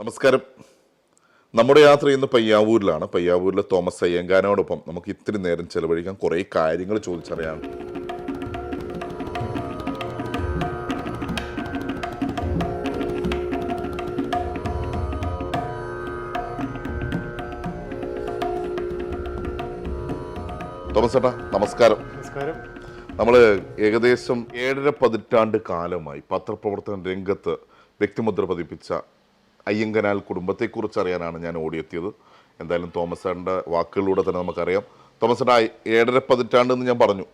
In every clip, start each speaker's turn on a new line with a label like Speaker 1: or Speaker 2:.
Speaker 1: നമസ്കാരം. നമ്മുടെ യാത്ര ഇന്ന് പയ്യാവൂരിലാണ്. പയ്യാവൂരിലെ തോമസ് അയ്യങ്കാനോടൊപ്പം നമുക്ക് ഇത്തിരി നേരം ചെലവഴിക്കാൻ കുറേ കാര്യങ്ങൾ ചോദിച്ചറിയാം. തോമസ് ചേട്ടാ നമസ്കാരം.
Speaker 2: നമസ്കാരം.
Speaker 1: നമ്മൾ ഏകദേശം ഏഴര പതിറ്റാണ്ട് കാലമായി പത്രപ്രവർത്തന രംഗത്ത് വ്യക്തിമുദ്ര പതിപ്പിച്ച അയ്യങ്കനാൽ കുടുംബത്തെക്കുറിച്ച് അറിയാനാണ് ഞാൻ ഓടിയെത്തിയത്. എന്തായാലും തോമസ് ചേട്ടന്റെ വാക്കുകളിലൂടെ തന്നെ നമുക്കറിയാം. തോമസ് ചേട്ടൻ ഏഴര പതിറ്റാണ്ട് എന്ന് ഞാൻ പറഞ്ഞു.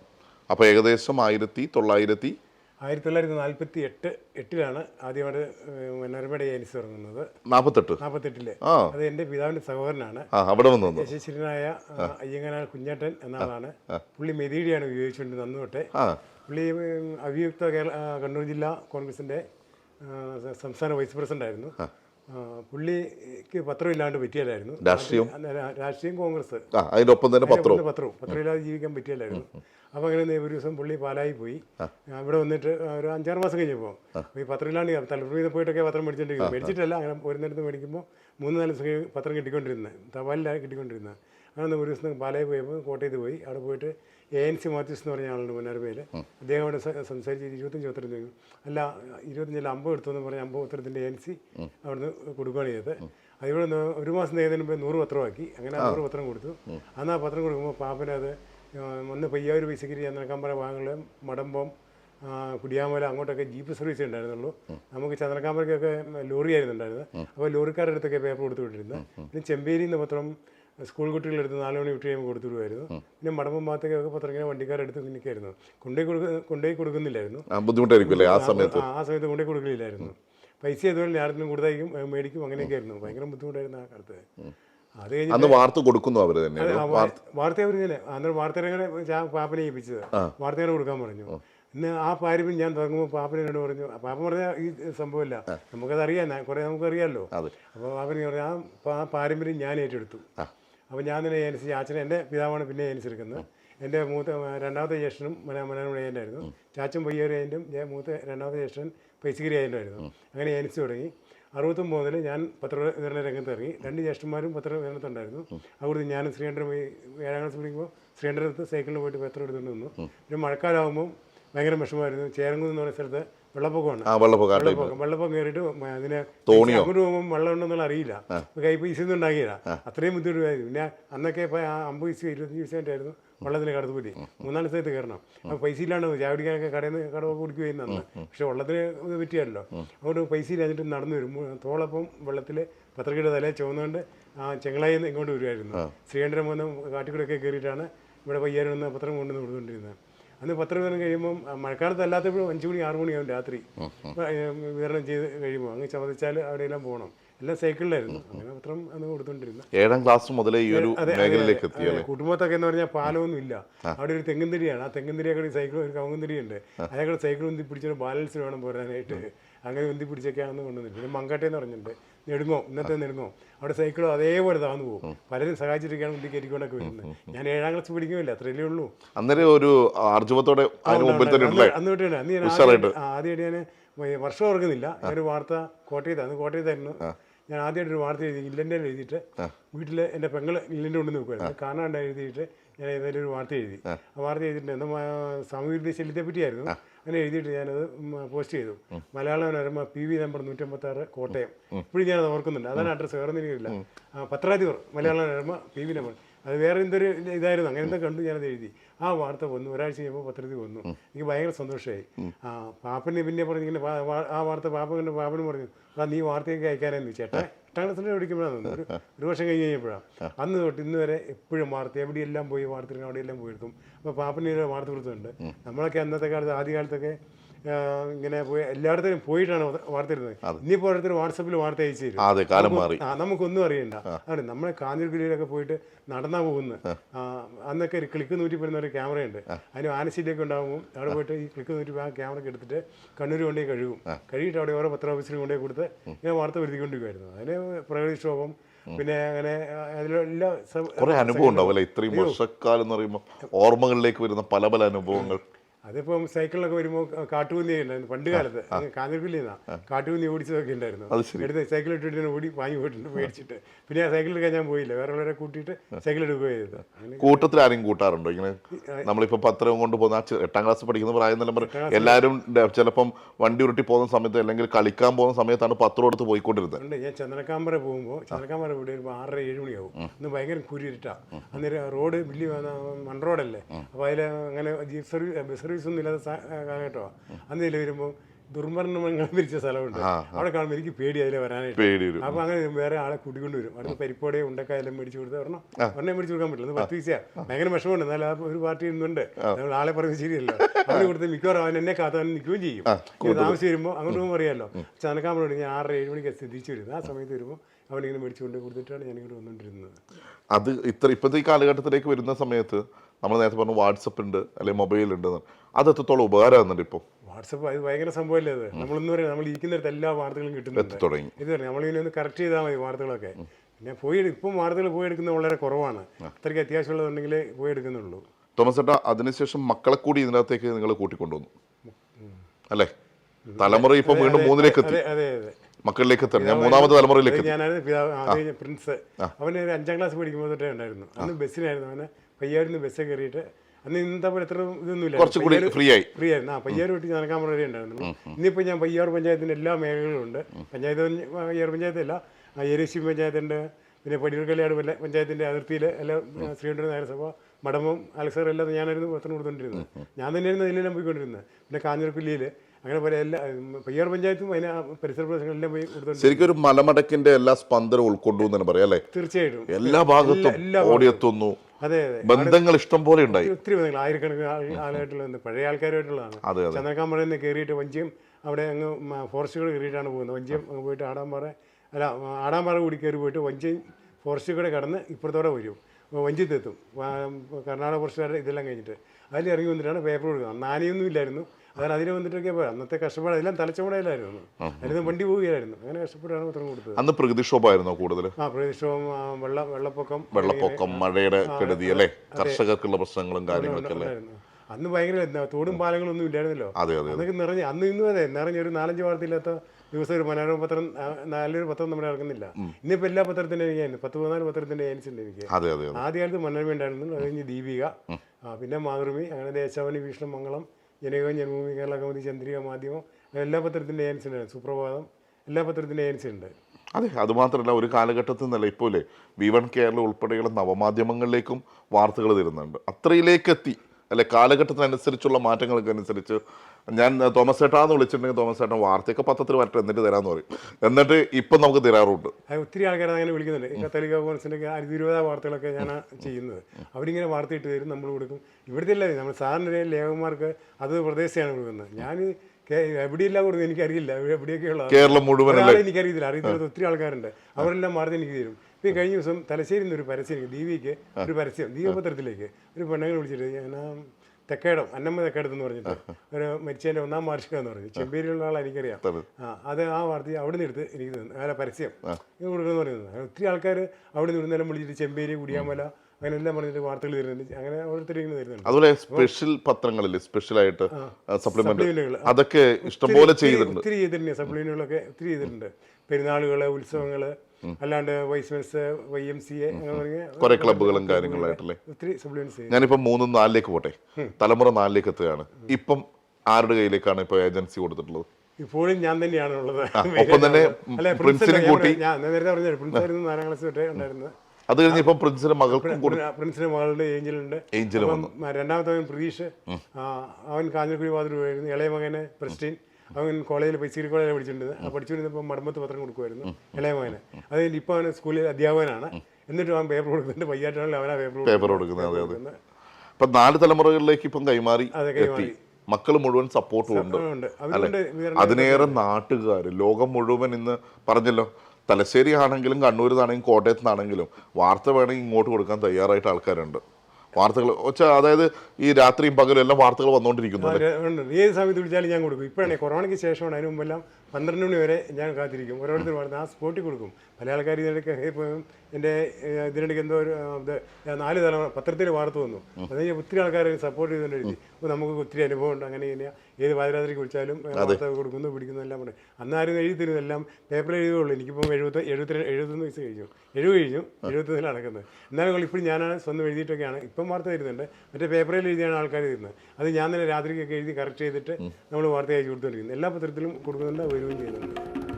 Speaker 1: അപ്പോൾ ഏകദേശം ആയിരത്തി തൊള്ളായിരത്തി
Speaker 2: ആയിരത്തി തൊള്ളായിരത്തി നാൽപ്പത്തി എട്ട് എട്ടിലാണ് ആദ്യമായിട്ട് മനോരമയുടെ ഏലിസ് തുടങ്ങുന്നത്
Speaker 1: നാൽപ്പത്തെട്ട് നാൽപ്പത്തെട്ടിൽ
Speaker 2: അത് എന്റെ പിതാവിന്റെ സഹോദരനാണ്.
Speaker 1: അവിടെ വന്നു
Speaker 2: ശശിനായ അയ്യങ്ങനാൽ കുഞ്ഞേട്ടൻ എന്ന ആളാണ് പുള്ളി മെതിയുടെയാണ് ഉപയോഗിച്ചുകൊണ്ടിരുന്നത് അന്ന് തൊട്ടേ പുള്ളി അഭിയുക്ത കേരള കണ്ണൂർ ജില്ലാ കോൺഗ്രസിന്റെ സംസ്ഥാന വൈസ് പ്രസിഡന്റ് ആയിരുന്നു പുള്ളിക്ക് പത്രം ഇല്ലാണ്ട് പറ്റിയല്ലായിരുന്നു.
Speaker 1: രാഷ്ട്രീയം?
Speaker 2: രാഷ്ട്രീയം കോൺഗ്രസ്.
Speaker 1: അതിന്റെ ഒപ്പം തന്നെ പത്രവും.
Speaker 2: പത്രവും. പത്രമില്ലാതെ ജീവിക്കാൻ പറ്റിയല്ലായിരുന്നു. അപ്പോൾ അങ്ങനെ ഒരു ദിവസം പുള്ളി പാലായി പോയി. അവിടെ ഇവിടെ വന്നിട്ട് ഒരു അഞ്ചാറ് മാസം കഴിഞ്ഞപ്പോൾ ഈ പത്രമില്ലാണ്ട് തലപ്പുറയിൽ പോയിട്ടൊക്കെ പത്രം മേടിച്ചിട്ടുണ്ടെങ്കിൽ മേടിച്ചിട്ടല്ല അങ്ങനെ ഒരു നേരത്ത് മേടിക്കുമ്പോൾ മൂന്ന് നാല് ദിവസം പത്രം കിട്ടിക്കൊണ്ടിരുന്നത് തപാലിലാണ് കിട്ടിക്കൊണ്ടിരുന്നത് അങ്ങനെ ഒരു ദിവസം പാലയിൽ പോയപ്പോൾ കോട്ടയത്ത് പോയി. അവിടെ പോയിട്ട് എ എൻ സി മാത്യൂസ് എന്ന് പറഞ്ഞ ആളുണ്ട് പേര്. അദ്ദേഹം അവിടെ സംസാരിച്ച് ഇരുപത്തഞ്ച് ഉത്തരം ചോദിക്കും അല്ല ഇരുപത്തഞ്ചല്ല അമ്പത് എടുത്തെന്ന് പറഞ്ഞ അമ്പത് ഉത്തരത്തിന്റെ എ എൻ സി അവിടുന്ന് കൊടുക്കുകയാണ് ചെയ്തത്. അതിവിടെ ഒരു മാസം നേരത്തിന് മുമ്പ് നൂറ് പത്രമാക്കി. അങ്ങനെ ആ നൂറ് പത്രം കൊടുത്തു. അന്ന് ആ പത്രം കൊടുക്കുമ്പോൾ പാപ്പനത് ഒന്ന് പയ്യാവൂർ ബേസിക്കലി ചന്ദ്രക്കാമ്പറ ഭാഗങ്ങളിൽ മടമ്പം കുടിയാമല അങ്ങോട്ടൊക്കെ ജീപ്പ് സർവീസ് ഉണ്ടായിരുന്നുള്ളൂ. നമുക്ക് ചന്ദ്രക്കാമ്പറയ്ക്കൊക്കെ ലോറി ആയിരുന്നു ഉണ്ടായിരുന്നത്. അപ്പോൾ ലോറിക്കാരുടെ അടുത്തൊക്കെ പേപ്പർ കൊടുത്തു വിട്ടിരുന്നത് പിന്നെ ചെമ്പേരിന്ന് പത്രം സ്കൂൾ കുട്ടികളുടെ അടുത്ത് നാല് മണി വിട്ട് കഴിയുമ്പോൾ കൊടുത്തു വിടുമായിരുന്നു പിന്നെ മടമ്പം ഭാഗത്തേക്കൊക്കെ പത്രം ഇങ്ങനെ വണ്ടിക്കാരുടെ അടുത്ത് നിൽക്കായിരുന്നു കൊണ്ടുപോയി കൊടുക്ക കൊണ്ടുപോയി കൊടുക്കുന്നില്ലായിരുന്നു.
Speaker 1: ആ ബുദ്ധിമുട്ടായിരിക്കും ആ സമയത്ത്.
Speaker 2: ആ സമയത്ത് കൊണ്ടേ കൊടുക്കില്ലായിരുന്നു പൈസ അതുപോലെ ആരെങ്കിലും കൂടുതലായിരിക്കും മേടിക്കും അങ്ങനെയൊക്കെ ആയിരുന്നു. ഭയങ്കര ബുദ്ധിമുട്ടായിരുന്നു ആ കാലത്ത്. അത് കഴിഞ്ഞ്
Speaker 1: വാർത്ത കൊടുക്കുന്നു അവർ തന്നെ
Speaker 2: വാർത്ത അവർ ഇങ്ങനെ അന്നേരം വാർത്തകളെ പാപ്പനെ ഏൽപ്പിച്ചത്. വാർത്തകൾ കൊടുക്കാൻ പറഞ്ഞു. ഇന്ന് ആ പാരിപ്പിൽ ഞാൻ തുടങ്ങുമ്പോൾ പാപ്പനോട് പറഞ്ഞു പാപ്പ പറഞ്ഞ ഈ സംഭവമില്ല. നമുക്കത് അറിയാൻ കുറേ നമുക്കറിയാമല്ലോ
Speaker 1: അറിയാമല്ലോ
Speaker 2: അപ്പോൾ പാപ്പനെ പറഞ്ഞു ആ പാരമ്പര്യം ഞാൻ ഏറ്റെടുത്തു. അപ്പോൾ ഞാൻ തന്നെ അനുസരിച്ച് അച്ഛൻ എന്റെ പിതാവാണ് പിന്നെ അനുസരിക്കുന്നത് എന്റെ മൂത്ത രണ്ടാമത്തെ ജ്യേഷ്ഠനും മനോരമ ആയിരുന്നു ചാച്ചൻ പയ്യേറി ഞാൻ മൂത്ത രണ്ടാമത്തെ ജ്യേഷ്ഠൻ പൈസഗിരി ആയിരുന്നു അങ്ങനെ അനുസരിച്ച് തുടങ്ങി. അറുപത്തൊമ്പതിൽ ഞാൻ പത്രവിതരണ രംഗത്ത് ഇറങ്ങി. രണ്ട് ജ്യേഷ്ഠന്മാരും പത്രവിതരണത്തുണ്ടായിരുന്നു അവിടുന്ന് ഞാനും ശ്രീകണ്ഠൻ പോയി ഏഴാം ക്ലാസ് പഠിക്കുമ്പോൾ ശ്രീകണ്ഠനത്ത് സൈക്കിളിൽ പോയിട്ട് പത്രം എടുത്തുകൊണ്ട് വന്നു. പിന്നെ മഴക്കാലമാകുമ്പോൾ ഭയങ്കര വിഷമമായിരുന്നു. ചേരങ്കുന്ന് പറയുന്ന സ്ഥലത്ത് വെള്ളപ്പൊക്കമാണ്
Speaker 1: ആ
Speaker 2: വെള്ളപ്പൊക്കം വെള്ളപ്പൊക്കം കയറിയിട്ട് അതിന്
Speaker 1: തോണിയോ?
Speaker 2: അങ്ങോട്ട് പോകുമ്പോൾ വെള്ളം ഉണ്ടെന്നുള്ള അറിയില്ല. കൈ പൈസ ഒന്നും ഉണ്ടാക്കിയില്ല. അത്രയും ബുദ്ധിമുട്ടായിരുന്നു പിന്നെ അന്നൊക്കെ ഇപ്പം ആ അമ്പത് പൈസ ഇരുപത്തഞ്ച് പൈസ ആയിട്ടായിരുന്നു വെള്ളത്തിന് കടത്ത് പോയി. മൂന്നാൽ സ്ഥലത്ത് കയറണം. അപ്പോൾ പൈസ ഇല്ലാണ്ട് ചായ കുടിക്കാനൊക്കെ കടയിൽ നിന്ന് കടവ് കുടിക്കുകയായിരുന്നു അന്ന്. പക്ഷെ വെള്ളത്തിന് പറ്റിയല്ലോ. അതുകൊണ്ട് പൈസ ഇല്ലാഞ്ഞിട്ട് നടന്നു വരും. തോളപ്പം വെള്ളത്തിൽ പത്രക്കയുടെ തലയിൽ ചുവന്നുകൊണ്ട് ആ ചെങ്ങളായി ഇങ്ങോട്ട് വരുമായിരുന്നു ശ്രീകണ്ഠൻ വന്ന് കാട്ടിക്കൂടെയൊക്കെ കയറിയിട്ടാണ് ഇവിടെ പയ്യാരം പത്രം കൊണ്ടുവന്ന് കൊടുത്തുകൊണ്ടിരുന്നത്. അന്ന് പത്ര വിതരണം കഴിയുമ്പം മഴക്കാലത്ത് അല്ലാത്തപ്പോഴും അഞ്ച് മണി ആറ് മണിയാവും രാത്രി. വിതരണം ചെയ്ത് കഴിയുമ്പോൾ അങ്ങ് ചവതച്ചാൽ അവിടെയെല്ലാം പോകണം എല്ലാം സൈക്കിളിലായിരുന്നു. അങ്ങനെ പത്രം അന്ന് കൊടുത്തോണ്ടിരുന്നു.
Speaker 1: ഏഴാം ക്ലാസ് മുതലേ ഈ ഒരു മേഖലയിലേക്ക്
Speaker 2: കുടുംബത്തൊക്കെ എന്ന് പറഞ്ഞാൽ പാലമൊന്നും ഇല്ല. അവിടെ ഒരു തെങ്ങുംതിരിയാണ് ആ തെങ്ങുംതിരിയൊക്കെ സൈക്കിൾ ഒരു കവുങ്ങുംതിരി തിരിയുണ്ട് അയാൾ സൈക്കിൾ ഉന്തി പിടിച്ചൊരു ബാലൻസ് വേണം പോരാനായിട്ട്. അങ്ങനെ ഉന്തി പിടിച്ചൊക്കെയാണെന്ന് കൊണ്ടുവന്നിട്ട് പിന്നെ മങ്കാട്ടെന്ന് പറഞ്ഞിട്ടുണ്ട്. നെടുങ്ങോ ഇന്നത്തെ നെടുങ്ങോ. അവിടെ സൈക്കിളോ അതേപോലെ താന്നു പോകും. പലരും സഹായിച്ചിട്ടൊക്കെയാണ് ഉന്തി കയറ്റിക്കൊണ്ടൊക്കെ വരുന്നത്. ഞാൻ ഏഴാം ക്ലാസ് പഠിക്കുമില്ല അത്രയല്ലേ ഉള്ളൂ.
Speaker 1: അന്നേരം ഒരു ആർജവത്തോടെ
Speaker 2: അന്ന്
Speaker 1: ഉണ്ടല്ലേ?
Speaker 2: അന്ന് ഞാൻ ആദ്യമായിട്ട് ഞാൻ വർഷം ഓർക്കുന്നില്ല. ഞാനൊരു വാർത്ത കോട്ടയത്ത് അന്ന് കോട്ടയത്തായിരുന്നു. ഞാൻ ആദ്യമായിട്ട് ഒരു വാർത്ത എഴുതി ഇല്ലന്റെ എഴുതിയിട്ട് വീട്ടിലെ എന്റെ പെങ്ങൾ ഇല്ലന്റെ കൊണ്ട് നോക്കുമായിരുന്നു കാണാണ്ട് എഴുതിയിട്ട് ഞാൻ ഏതായാലും ഒരു വാർത്ത എഴുതി. ആ. വാർത്ത എഴുതിയിട്ടുണ്ട് എന്താ സാമൂഹിക ശല്യത്തെ പറ്റിയായിരുന്നു അങ്ങനെ എഴുതിയിട്ട് ഞാനത് പോസ്റ്റ് ചെയ്തു. Malayala Manorama P V number നൂറ്റമ്പത്തി ആറ് കോട്ടയം ഇപ്പോഴും ഞാനത് ഓർക്കുന്നുണ്ട്. അതാണ് അഡ്രസ്സ് വേറെ ഒന്നും ആ പത്രാധിപർ മലയാള മനോരമ പി വി നമ്പർ. അത് വേറെ എന്തൊരു ഇതായിരുന്നു. അങ്ങനെ എന്താ കണ്ടു ഞാനത് എഴുതി. ആ വാർത്ത വന്നു. ഒരാഴ്ച കഴിയുമ്പോൾ പത്രത്തിൽ വന്നു. എനിക്ക് ഭയങ്കര സന്തോഷമായി. ആ പാപ്പന് പിന്നെ പറഞ്ഞു ഇങ്ങനെ ആ വാർത്ത പാപ്പ കണ്ട് പാപ്പനും പറഞ്ഞു അതാ നീ വാർത്തയൊക്കെ അയക്കാനെന്ന് ചേട്ടാ എട്ടാം ക്ലാസ്സിൽ പഠിക്കുമ്പോഴാണ് ഒരു ഒരു വർഷം കഴിഞ്ഞ് കഴിഞ്ഞപ്പോഴാണ്. അന്ന് തൊട്ട് ഇന്ന് വരെ എപ്പോഴും വാർത്ത എവിടെയെല്ലാം പോയി വാർത്ത അവിടെയെല്ലാം പോയിരുത്തും. അപ്പോൾ പാപ്പന് ഒരു വാർത്ത കൊടുത്തിട്ടുണ്ട്. നമ്മളൊക്കെ അന്നത്തെ കാലത്ത് ആദ്യ കാലത്തൊക്കെ ആ, ഇങ്ങനെ പോയി എല്ലായിടത്തും പോയിട്ടാണ് വാർത്ത ഇരുന്നത് ഇനിയിപ്പോൾ ഓരോരുത്തർ വാട്സപ്പിൽ വാർത്ത അയച്ചു തരും
Speaker 1: അതെ കാലം മാറി.
Speaker 2: ആ നമുക്കൊന്നും അറിയണ്ട. ആണ് നമ്മളെ കാഞ്ഞിരക്കുടിയിലൊക്കെ പോയിട്ട് നടന്നാ പോകുന്നത്. അന്നൊക്കെ ഒരു ക്ലിക്ക് നൂറ്റി വരുന്ന ഒരു ക്യാമറയുണ്ട്. അതിന് ആനശീലൊക്കെ ഉണ്ടാകുമ്പോൾ അവിടെ പോയിട്ട് ഈ ക്ലിക്ക് നൂറ്റി ആ ക്യാമറ എടുത്തിട്ട് കണ്ണൂർ കൊണ്ടേ കഴുകും. കഴുകിയിട്ട് അവിടെ ഓരോ പത്ര ഓഫീസിൽ കൊണ്ടേ കൊടുത്ത് ഇങ്ങനെ വാർത്ത വരുത്തിക്കൊണ്ടിരിക്കുമായിരുന്നു അതിന് പ്രകൃതിക്ഷോഭം പിന്നെ അങ്ങനെ അതിലെല്ലാം
Speaker 1: അനുഭവം ഉണ്ടാവും അല്ലെ? ഇത്രയും വർഷക്കാലം എന്ന് പറയുമ്പോൾ ഓർമ്മകളിലേക്ക് വരുന്ന പല പല അനുഭവങ്ങൾ.
Speaker 2: അതിപ്പം സൈക്കിളിലൊക്കെ വരുമ്പോൾ കാട്ടുകുന്നി ഉണ്ടായിരുന്നു പണ്ട് കാലത്ത്. കാഞ്ഞിരപ്പള്ളിന്നാ കാട്ടുകുന്നി ഓടിച്ചതൊക്കെ ഉണ്ടായിരുന്നു. എടുത്ത് സൈക്കിൾ ഇട്ടിട്ട് ഓടി വാങ്ങി പോയിട്ടുണ്ട് മേടിച്ചിട്ട്. പിന്നെ സൈക്കിൾ എടുക്കാൻ ഞാൻ പോയില്ല. വേറെ ഉള്ളവരെ കൂട്ടിയിട്ട് സൈക്കിൾ എടുക്കുകയോ
Speaker 1: കൂട്ടത്തിൽ ആരെയും കൂട്ടാറുണ്ടോ? ഇങ്ങനെ നമ്മളിപ്പോൾ പത്രം കൊണ്ട് പോകുന്ന എട്ടാം ക്ലാസ് പഠിക്കുന്ന പ്രായം നിലമ്പർ എല്ലാവരും ചിലപ്പം വണ്ടി ഉരുട്ടി പോകുന്ന സമയത്ത് അല്ലെങ്കിൽ കളിക്കാൻ പോകുന്ന സമയത്താണ് പത്രം എടുത്ത് പോയിക്കൊണ്ടിരുന്നത്.
Speaker 2: ഉണ്ട്. ഞാൻ ചന്ദ്രക്കാമ്പറ പോകുമ്പോൾ ചന്ദ്രക്കാമ്പറ ഇവിടെ വരുമ്പോൾ ആറര ഏഴ് മണിയാവും. ഇന്ന് ഭയങ്കര കുരിട്ടാ അന്നേരം റോഡ് വലിയ മൺ റോഡല്ലേ. അപ്പോൾ അതിൽ അങ്ങനെ ജീപ്പ് സർവീസ് ബസ് സർവീസ് ഒന്നും ഇല്ലാത്ത കാലഘട്ടമാണ് അന്ന് വരുമ്പോൾ ദുർമരണങ്ങൾ പിരിച്ച സ്ഥലമുണ്ട്? അവിടെ കാണുമ്പോൾ എനിക്ക് പേടി അതിൽ വരാനായിട്ട്. അപ്പൊ അങ്ങനെ വേറെ ആളെ കൂട്ടിക്കൊണ്ട് വരും. അവിടെ പരിപ്പോടെ ഉണ്ടക്കായെല്ലാം മേടിച്ചു കൊടുത്ത് ഒരെണ്ണം ഒരെണ്ണം മേടിച്ചു കൊടുക്കാൻ പറ്റില്ല. അത് പത്ത് പൈസ ഭയങ്കര വിഷമമുണ്ട്. എന്നാലും ആ ഒരു പാർട്ടി ഇന്നുണ്ട് നമ്മൾ ആളെ പറയുന്നത് ശരിയല്ല. അവന് കൊടുത്ത് മിക്കവാറും അവൻ എന്നെ കാത്താൻ നിൽക്കുകയും ചെയ്യും. താമസിച്ച് വരുമ്പോൾ അങ്ങോട്ട് പോകുമ്പോൾ അറിയാമല്ലോ പറഞ്ഞു ഞാൻ ആറര ഏഴ് മണിക്ക് തിരിച്ചു വരുന്നത്. ആ സമയത്ത് വരുമ്പോൾ അവനിങ്ങനെ മേടിച്ചു കൊണ്ട് കൊടുത്തിട്ടാണ് ഞാനിങ്ങോട്ട് വന്നുകൊണ്ടിരുന്നത്
Speaker 1: അത് ഇത്ര ഇപ്പോഴത്തെ ഈ കാലഘട്ടത്തിലേക്ക് വരുന്ന സമയത്ത് നമ്മൾ നേരത്തെ പറഞ്ഞു വാട്സപ്പ് ഉണ്ട് അല്ലെങ്കിൽ മൊബൈൽ ഉണ്ട്. അത് എത്രത്തോളം ഉപകാരമാകുന്നുണ്ട് ഇപ്പോൾ
Speaker 2: വാട്സപ്പ് അത് ഭയങ്കര സംഭവമല്ലേ അത്? നമ്മളൊന്നും പറയാം നമ്മൾ ഇരിക്കുന്നിടത്ത് എല്ലാ വാർത്തകളും കിട്ടുന്നുണ്ട്.
Speaker 1: തുടങ്ങി.
Speaker 2: ഇത് പറഞ്ഞു നമ്മളിങ്ങനെ ഒന്ന് കറക്റ്റ് ചെയ്താൽ മതി വാർത്തകളൊക്കെ. പിന്നെ പോയി ഇപ്പം വാർത്തകൾ പോയി എടുക്കുന്നത് വളരെ കുറവാണ്. അത്രയ്ക്ക് അത്യാവശ്യമുള്ളതുണ്ടെങ്കിൽ പോയി എടുക്കുന്നുള്ളൂ.
Speaker 1: തോമസ് ചേട്ടാ അതിനുശേഷം മക്കളെ കൂടി ഇതിനകത്തേക്ക് നിങ്ങൾ കൂട്ടിക്കൊണ്ടുവന്നു. അല്ലേ? തലമുറ ഇപ്പം വീണ്ടും മൂന്നിലേക്ക് എത്തി.
Speaker 2: അതെ അതെ അതെ.
Speaker 1: മക്കളിലേക്ക് എത്തി ഞാൻ മൂന്നാമത്തെ തലമുറയിലേക്ക്
Speaker 2: ഞാനായിരുന്നു പിതാവ് പ്രിൻസ്. അവന് അഞ്ചാം ക്ലാസ് പഠിക്കുമ്പോൾ തൊട്ടേ ഉണ്ടായിരുന്നു. അന്ന് ബസ്സിനായിരുന്നു. അവന് പയ്യായിരുന്നു ബസ്സിൽ കയറിയിട്ട് അന്ന് ഇന്നത്തെ പോലെ എത്ര ഇതൊന്നുമില്ല.
Speaker 1: കുറച്ചുകൂടി ഫ്രീ ആയി
Speaker 2: ഫ്രീ ആയിരുന്നു ആ പയ്യാറ് വീട്ടിൽ നടക്കാൻ വരെ ഉണ്ടായിരുന്നു ഇന്നിപ്പോൾ ഞാൻ പയ്യാറ് പഞ്ചായത്തിന്റെ എല്ലാ മേഖലകളും ഉണ്ട്. പഞ്ചായത്ത് പയ്യാർ പഞ്ചായത്തല്ല ഏരേശ്വരി പഞ്ചായത്തുണ്ട് പിന്നെ പടിയൂർക്കല്യാട് പഞ്ചായത്തിന്റെ അതിർത്തിയിൽ എല്ലാം ശ്രീകണ്ഠ നഗരസഭ മടമ്പും അലക്സർ എല്ലാം ഞാനായിരുന്നു പത്രം കൊടുത്തോണ്ടിരുന്നത്. ഞാൻ തന്നെയായിരുന്നു ഇതിലെല്ലാം പോയിക്കൊണ്ടിരുന്നത്. പിന്നെ കാഞ്ഞിരപ്പള്ളിയിൽ അങ്ങനെ പോലെ എല്ലാ പയ്യാർ പഞ്ചായത്തും അതിന് പരിസര പ്രദേശങ്ങളിലെല്ലാം പോയി കൊടുത്തോണ്ട്
Speaker 1: ശരിക്കും ഒരു മലമടക്കിന്റെ എല്ലാ സ്പന്ദനവും ഉൾക്കൊണ്ടു എന്ന് പറയാം അല്ലേ?
Speaker 2: തീർച്ചയായിട്ടും.
Speaker 1: എല്ലാ ഭാഗത്തും
Speaker 2: എല്ലാ
Speaker 1: ഓടിയെത്തുന്നു.
Speaker 2: അതെ അതെ.
Speaker 1: ബന്ധങ്ങൾ ഇഷ്ടം പോലെ ഉണ്ടായി.
Speaker 2: ഒത്തിരി ബന്ധങ്ങൾ. ആയിരക്കണക്കിന് ബന്ധം. പഴയ ആൾക്കാരുമായിട്ടുള്ളതാണ്. ചന്ദ്രക്കാമ്പറയിൽ നിന്ന് കയറിയിട്ട് വഞ്ചിയം അവിടെ അങ്ങ് ഫോറസ്റ്റുകൾ കയറിയിട്ടാണ് പോകുന്നത്. വഞ്ചിയം അങ്ങ് പോയിട്ട് ആടാമ്പാറ അല്ല ആടാമ്പാറ കൂടി കയറി പോയിട്ട് വഞ്ചിയം ഫോറസ്റ്റ് കൂടെ കടന്ന് ഇപ്പുറത്തോടെ വരും. വഞ്ചിത്തെത്തും. കർണാടക ഫോറസ്റ്റുകാരുടെ ഇതെല്ലാം കഴിഞ്ഞിട്ട്. അതിൽ ഇറങ്ങി വന്നിട്ടാണ് പേപ്പർ കൊടുക്കുന്നത്. നാനിയൊന്നും ഇല്ലായിരുന്നു. അതാണ് അതിന് വന്നിട്ടൊക്കെ പോയി. അന്നത്തെ കഷ്ടപ്പാട് എല്ലാം തലച്ചുമടയിലായിരുന്നു അതിന് വണ്ടി പോവുകയായിരുന്നു. അങ്ങനെ കഷ്ടപ്പെട്ടാണ് ഉത്തരം കൊടുത്തത്.
Speaker 1: അന്ന് പ്രകൃതിക്ഷോഭമായിരുന്നോ കൂടുതൽ?
Speaker 2: ആ പ്രകൃതിക്ഷോഭം വെള്ളം വെള്ള വെള്ളപ്പൊക്കം
Speaker 1: വെള്ളപ്പൊക്കം മഴയുടെ കെടുതി അല്ലേ? കർഷകർക്കുള്ള പ്രശ്നങ്ങളും കാര്യങ്ങളൊക്കെ അല്ലേ.
Speaker 2: അന്ന് ഭയങ്കര തോടും തോടും പാലങ്ങളൊന്നും ഇല്ലായിരുന്നല്ലോ.
Speaker 1: അതെ അതെ
Speaker 2: അന്നൊക്കെ നിറഞ്ഞ് അന്ന് ഇന്നും അതെ നിറഞ്ഞൊരു നാലഞ്ച് വാർത്തയില്ലാത്ത ദിവസം ഒരു മനോരമ പത്രം നാലൊരു പത്രം നമ്മുടെ ഇറങ്ങുന്നില്ല. ഇന്നിപ്പോ എല്ലാ പത്രത്തിന്റെ എനിക്ക് പത്ത് പതിനാല് പത്രത്തിന്റെ ഏജൻസി ഉണ്ട് എനിക്ക്. ആദ്യകാലത്ത് മനോരമ ഉണ്ടായിരുന്നു അത് കഴിഞ്ഞ് ദീപിക പിന്നെ മാതൃഭൂമി അങ്ങനെ ദേശാവലി ഭീഷണം മംഗളം ജനകീയം ജന്മഭൂമി കേരള കൗമുദി ചന്ദ്രിക മാധ്യമം എല്ലാ പത്രത്തിന്റെ ഏജൻസി ഉണ്ട് സുപ്രഭാതം എല്ലാ പത്രത്തിന്റെ ഏജൻസി ഉണ്ട്
Speaker 1: അതെ അതുമാത്രമല്ല ഒരു കാലഘട്ടത്തിൽ നിന്നല്ല ഇപ്പോൾ വി വൺ കേരള ഉൾപ്പെടെയുള്ള നവമാധ്യമങ്ങളിലേക്കും വാർത്തകൾ തരുന്നുണ്ട് അത്രയിലേക്ക് എത്തി അല്ലെ കാലഘട്ടത്തിനനുസരിച്ചുള്ള മാറ്റങ്ങൾക്ക് അനുസരിച്ച് ഞാൻ തോമസ് ചേട്ടാന്ന് വിളിച്ചിട്ടുണ്ടെങ്കിൽ തോമസ് ചേട്ടൻ വാർത്തയൊക്കെ പത്രത്തിൽ വരട്ടെ എന്നിട്ട് തരാമെന്ന് പറയും. എന്നിട്ട് ഇപ്പം നമുക്ക് തരാറുണ്ട്.
Speaker 2: ഒത്തിരി ആൾക്കാർ അങ്ങനെ വിളിക്കുന്നുണ്ട്. കത്തോലിക്ക കോൺസിന്റെ ആയിരത്തി വാർത്തകളൊക്കെ ഞാൻ ചെയ്യുന്നത്. അവരിങ്ങനെ വാർത്തയിട്ട് തരും നമ്മൾ കൊടുക്കും. ഇവിടുത്തെ അല്ലേ നമ്മൾ സാറിന് ലേഖകന്മാർക്ക് അത് പ്രദേശത്തെയാണ് കൊടുക്കുന്നത്. ഞാൻ എവിടെയെല്ലാം കൊടുക്കുന്നത് എനിക്കറിയില്ല. എവിടെ- എവിടെയൊക്കെയുള്ള
Speaker 1: കേരളം മുഴുവൻ
Speaker 2: എനിക്കറിയത്തില്ല. അറിയത്തില്ലാത്ത ഒത്തിരി ആൾക്കാരുണ്ട്. അവരെല്ലാം വാർത്ത എനിക്ക് തരും. ഇപ്പം കഴിഞ്ഞ ദിവസം തലശ്ശേരിയിൽ നിന്ന് ഒരു പരസ്യം എനിക്ക് ദീപിക്ക് ഒരു പരസ്യം ദീപപത്രത്തിലേക്ക് ഒരു പെണ്ണുങ്ങൾ വിളിച്ചിട്ട് ഞാൻ ആ തെക്കേടം അന്നമ്മ തെക്കേടത്ത് എന്ന് പറഞ്ഞിട്ട് ഒരു മരിച്ചതിന്റെ ഒന്നാം വാർഷികം എന്ന് പറഞ്ഞു. ചെമ്പേരിയിലുള്ള ആളെ എനിക്കറിയാം. ആ അത് ആ വാർത്ത അവിടെ നിന്ന് എടുത്ത് എനിക്ക് തന്നു. അല്ല പരസ്യം ഇത് കൊടുക്കണമെന്ന് പറയുന്നത് ഒത്തിരി ആൾക്കാർ അവിടെ നിന്ന് ഇവിടുന്നെല്ലാം വിളിച്ചിട്ട് ചെമ്പേരി കുടിയാമല അങ്ങനെ എല്ലാം പറഞ്ഞിട്ട് വാർത്തകൾ തരുന്നുണ്ട്. അങ്ങനെ ഓരോരുത്തരും തരുന്നുണ്ട്.
Speaker 1: അതുപോലെ സ്പെഷ്യൽ പത്രങ്ങളില്ലേ സ്പെഷ്യലായിട്ട് സപ്ലിമെന്റ്
Speaker 2: സപ്ലിമെന്റുകൾ.
Speaker 1: അതൊക്കെ ഇഷ്ടംപോലെ ചെയ്തിട്ടുണ്ട്.
Speaker 2: ഒത്തിരി ചെയ്തിട്ടുണ്ട്. സപ്ലിമെന്റുകളൊക്കെ ഒത്തിരി ചെയ്തിട്ടുണ്ട്. പെരുന്നാളുകൾ ഉത്സവങ്ങൾ അല്ലാണ്ട് വൈസ് വൈ എം സി എ
Speaker 1: കുറെ ക്ലബ്ബുകളും കാര്യങ്ങളായിട്ടല്ലേ
Speaker 2: ഒത്തിരി സപ്ലിമെന്റ്സ് ചെയ്തു
Speaker 1: ഞാനിപ്പം മൂന്നും നാലിലേക്ക് പോട്ടെ. തലമുറ നാലിലേക്ക് എത്തുകയാണ്. ഇപ്പം ആരുടെ കയ്യിലേക്കാണ് ഇപ്പോൾ ഏജൻസി കൊടുത്തിട്ടുള്ളത്?
Speaker 2: ഇപ്പോഴും ഞാൻ തന്നെയാണ് ഉള്ളത്.
Speaker 1: ഒപ്പം തന്നെ
Speaker 2: അല്ല
Speaker 1: പ്രിൻസിനെ കൂട്ടി.
Speaker 2: ഞാൻ നേരത്തെ പറഞ്ഞ പ്രിൻസ് ആയിരുന്നു നാലാം ക്ലാസ് തൊട്ടേ ഉണ്ടായിരുന്നത്.
Speaker 1: അത് കഴിഞ്ഞ് ഇപ്പം പ്രിൻസിന്റെ മകൾക്കും
Speaker 2: പ്രിൻസിന്റെ മകളുടെ ഏഞ്ചലുണ്ട് അപ്പം രണ്ടാമത്തെ അവൻ പ്രതീഷ് അവൻ കാഞ്ഞിരക്കുഴി പോയിരുന്നു ഇളയ മകന് പ്രിസ്റ്റീൻ. അവൻ കോളേജിൽ പൈസീരി കോളേജിൽ പഠിച്ചിട്ടുണ്ട്. ആ പഠിച്ചുകൊണ്ടിരുന്നപ്പോൾ മടമ്പത്ത് പത്രം കൊടുക്കുമായിരുന്നു. ഇളയ മകന് അത് ഇപ്പോൾ അവൻ സ്കൂളിൽ അധ്യാപകനാണ്. എന്നിട്ട് അവൻ പേപ്പർ കൊടുക്കുന്നുണ്ട്. വയ്യാട്ടാണെങ്കിൽ അവനാ പേപ്പർ
Speaker 1: പേപ്പർ കൊടുക്കുന്നത്. അതെ അതെ. ഇപ്പം നാല് തലമുറകളിലേക്ക് ഇപ്പം കൈമാറി
Speaker 2: അതെ,
Speaker 1: കൈമാറി. മക്കൾ മുഴുവൻ സപ്പോർട്ടും ഉണ്ട്.
Speaker 2: വിതരണം
Speaker 1: അതിനേറെ നാട്ടുകാർ ലോകം മുഴുവൻ ഇന്ന് പറഞ്ഞല്ലോ തലശ്ശേരി ആണെങ്കിലും കണ്ണൂർ നിന്നാണെങ്കിലും കോട്ടയത്ത് നിന്നാണെങ്കിലും വാർത്ത വേണമെങ്കിൽ ഇങ്ങോട്ട് കൊടുക്കാൻ തയ്യാറായിട്ട് ആൾക്കാരുണ്ട്. വാർത്തകൾ ഒച്ച അതായത് ഈ രാത്രിയും പകലും എല്ലാം വാർത്തകൾ വന്നുകൊണ്ടിരിക്കുന്നു.
Speaker 2: ഏത് സമയത്ത് വിളിച്ചാലും ഞാൻ കൊടുക്കും ഇപ്പോഴാണ് കൊറോണയ്ക്ക് ശേഷമാണ് അതിന് മുമ്പെല്ലാം പന്ത്രണ്ട് മണി വരെ ഞാൻ കാത്തിരിക്കും. ഓരോരുത്തർ പറഞ്ഞ് ആ സ്പോട്ടിൽ കൊടുക്കും. പല ആൾക്കാർ ഇതിനിടയ്ക്ക് ഇപ്പം എന്റെ ഇതിനിടയ്ക്ക് എന്തോ ഒരു ഇത് നാല് തലമുറ പത്രത്തിൽ വാർത്ത വന്നു. അത് ഒത്തിരി ആൾക്കാർ സപ്പോർട്ട് ചെയ്തുകൊണ്ട് എഴുതി. അപ്പോൾ നമുക്ക് ഒത്തിരി അനുഭവം ഉണ്ട്. അങ്ങനെ ഇങ്ങനെ ഏത് പാതിരാത്രിക്ക് വിളിച്ചാലും വാർത്ത കൊടുക്കുന്നു പിടിക്കുന്നു എല്ലാം പറയും അന്നാരും എഴുതി തരുന്നതെല്ലാം പേപ്പറിൽ എഴുതുകയുള്ളൂ എനിക്കിപ്പം എഴുപത്തി എഴുപത്തി എഴുപത്തൊന്ന് വയസ്സ് കഴിഞ്ഞു. എഴുപത് കഴിഞ്ഞു. എഴുപത്തൊന്നിൽ നടക്കുന്നത്. എന്നാലും ഇപ്പോഴും ഞാനാണ് സ്വന്തം എഴുതിയിട്ടൊക്കെയാണ്. ഇപ്പം വാർത്ത തരുന്നുണ്ട്. മറ്റേ പേപ്പറിൽ എഴുതിയാണ് ആൾക്കാർ തരുന്നത്. അത് ഞാൻ തന്നെ രാത്രിക്കൊക്കെ എഴുതി കറക്റ്റ് ചെയ്തിട്ട് നമ്മൾ വാർത്ത അയച്ചു കൊടുത്തുകൊണ്ടിരിക്കുന്നത് എല്ലാ പത്രത്തിലും കൊടുക്കുന്നുണ്ട്. വരികയും ചെയ്യുന്നുണ്ട്.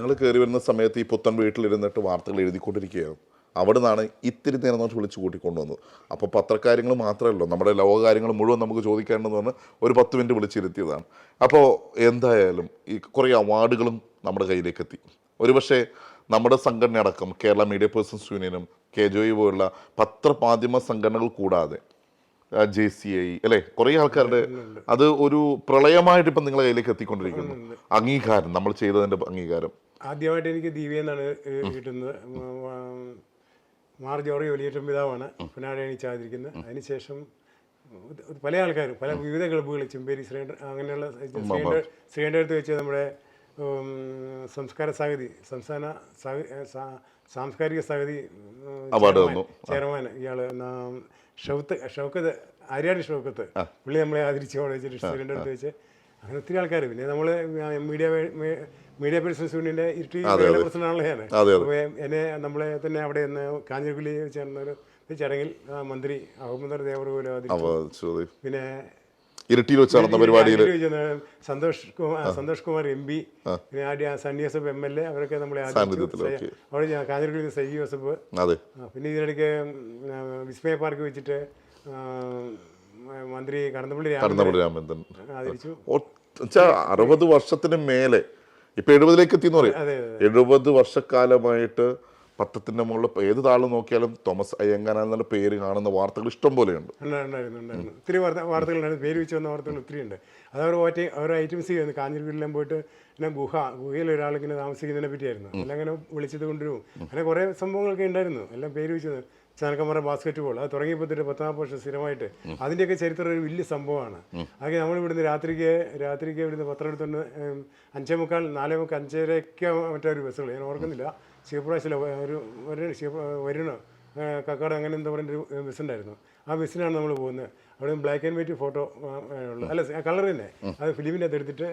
Speaker 1: ഞങ്ങൾ കയറി വരുന്ന സമയത്ത് ഈ പുത്തൻ വീട്ടിലിരുന്നിട്ട് വാർത്തകൾ എഴുതിക്കൊണ്ടിരിക്കുകയായിരുന്നു. അവിടെ നിന്നാണ് ഇത്തിരി നേരം നോട്ട് വിളിച്ച് കൂട്ടിക്കൊണ്ടുവന്നത്. അപ്പോൾ പത്രക്കാര്യങ്ങൾ മാത്രമല്ലോ നമ്മുടെ ലോകകാര്യങ്ങൾ മുഴുവൻ നമുക്ക് ചോദിക്കാനുണ്ടെന്ന് പറഞ്ഞ് ഒരു പത്ത് മിനിറ്റ് വിളിച്ചിരുത്തിയതാണ്. അപ്പോൾ എന്തായാലും ഈ കുറേ അവാർഡുകളും നമ്മുടെ കയ്യിലേക്ക് എത്തി ഒരുപക്ഷെ നമ്മുടെ സംഘടന അടക്കം കേരള മീഡിയ പേഴ്സൺസ് യൂണിയനും കെ ജോ ഇ പോലുള്ള പത്രമാധ്യമ സംഘടനകൾ കൂടാതെ ജെ സി ഐ അല്ലേ? കുറേ ആൾക്കാരുടെ അത് ഒരു പ്രളയമായിട്ട് ഇപ്പം നിങ്ങളെ കയ്യിലേക്ക് എത്തിക്കൊണ്ടിരിക്കുന്നു. അംഗീകാരം നമ്മൾ ചെയ്തതിന്റെ അംഗീകാരം.
Speaker 2: ആദ്യമായിട്ട് എനിക്ക് ഏഹ്, കിട്ടുന്നത്. മാർ ജോറി വലിയേറ്റം പിതാവാണ്. പിന്നാടെ എണീച്ചാതിരിക്കുന്നത് അതിനുശേഷം പല ആൾക്കാരും പല വിവിധ ക്ലബ്ബുകൾ ചെമ്പേരി ശ്രീകണ്ഠ അങ്ങനെയുള്ള ശ്രീകണ്ഠ ശ്രീകണ്ഠടുത്ത് വെച്ച് നമ്മുടെ സംസ്കാര സാഹിതി സംസ്ഥാന സാംസ്കാരിക
Speaker 1: അവാർഡ്
Speaker 2: ചെയർമാൻ- ഇയാൾ ഷൗത്ത് ഷൗക്കത്ത് ആര്യാടി ഷൗക്കത്ത് പുള്ളി നമ്മളെ ആദരിച്ച് അവിടെ വെച്ചിട്ട് ശ്രീകണ്ഠ അടുത്ത് വെച്ച് അങ്ങനെ ഒത്തിരി ആൾക്കാർ പിന്നെ നമ്മൾ മീഡിയ മീഡിയ പേഴ്സൺസ് യൂണിയന്റെ ഇരുട്ടി പ്രസിഡന്റ് ആണല്ലോ ഞാൻ
Speaker 1: അതെ,
Speaker 2: അപ്പോൾ എന്നെ നമ്മളെ തന്നെ അവിടെ നിന്ന് കാഞ്ഞിരക്കുള്ളി ചേർന്ന ഒരു ഒരു ചടങ്ങിൽ മന്ത്രി അഹമ്മദ് ദേവറുപോലെ ആദരിച്ചു
Speaker 1: അപ്പോൾ
Speaker 2: പിന്നെ
Speaker 1: ഇരട്ടിയിൽ വെച്ച് നടന്ന പരിപാടിയിൽ
Speaker 2: സന്തോഷ് കുമാർ സന്തോഷ് കുമാർ എം പി പിന്നെ ആദ്യ Sunny Joseph M L A അവരൊക്കെ നമ്മളെ അവിടെ ഞാൻ കാഞ്ഞിരക്കുള്ളി സൈജി ജോസഫ്.
Speaker 1: അതെ.
Speaker 2: പിന്നെ ഇതിനിടയ്ക്ക് വിസ്മയ പാർക്ക് വെച്ചിട്ട് മന്ത്രി കടന്നപ്പള്ളി രാമൻ
Speaker 1: കടന്നപ്പള്ളി രാമചന്ദ്രൻ അറുപത് വർഷത്തിന് മേലെ ഇപ്പൊ എഴുപതിലേക്ക് എത്തിയെന്ന് പറയും.
Speaker 2: അതെ
Speaker 1: എഴുപത് വർഷക്കാലമായിട്ട് പത്രത്തിന്റെ മുകളിൽ ഏത് താൾ നോക്കിയാലും തോമസ് അയ്യങ്കാന എന്നുള്ള പേര് കാണുന്ന വാർത്തകൾ ഇഷ്ടം പോലെയുണ്ട്.
Speaker 2: ഒത്തിരി വാർത്തകൾ വാർത്തകളുണ്ടായിരുന്നു പേര് വെച്ച് വന്ന വാർത്തകൾ ഒത്തിരി ഉണ്ട്. അത് അവർ ഒറ്റ അവർ ഐറ്റംസ് ചെയ്യുന്നു കാഞ്ഞിരക്കുള്ളിലെല്ലാം പോയിട്ട് പിന്നെ ഗുഹ ഗുഹയിൽ ഒരാളിങ്ങനെ താമസിക്കുന്നതിനെ പറ്റിയായിരുന്നു. അങ്ങനെ വിളിച്ചത് കൊണ്ടുവരും. അങ്ങനെ കുറേ സംഭവങ്ങളൊക്കെ ഉണ്ടായിരുന്നു. എല്ലാം പേര് വെച്ചത് ചാനക്കമ്മറ ബാസ്കറ്റ് ബോൾ അത് തുടങ്ങിയപ്പോൾ തൊട്ട് പത്താം വർഷം സ്ഥിരമായിട്ട്. അതിന്റെയൊക്കെ ചരിത്രം ഒരു വലിയ സംഭവമാണ്. അതൊക്കെ നമ്മൾ ഇവിടുന്ന് രാത്രിക്ക് രാത്രിക്ക് ഇവിടുന്ന് പത്രം എടുത്തുകൊണ്ട് അഞ്ചേ മുക്കാൽ നാലേ മുക്കാൽ അഞ്ചരയ്ക്ക് ഒരു ബസ്സുകൾ ഞാൻ ഓർക്കുന്നില്ല. ശിവപ്രാശിലെ ഒരു ഒരു ശിവ വരുന്ന കക്കാട് അങ്ങനെ എന്താ പറയുന്ന ഒരു ബസ് ഉണ്ടായിരുന്നു ആ ബസ്സിനാണ് നമ്മൾ പോകുന്നത്. അവിടെ ബ്ലാക്ക് ആൻഡ് വൈറ്റ് ഫോട്ടോ ഉള്ളത് അല്ല കളർ തന്നെ. അത് ഫിലിമിന്റെ അകത്ത് എടുത്തിട്ട്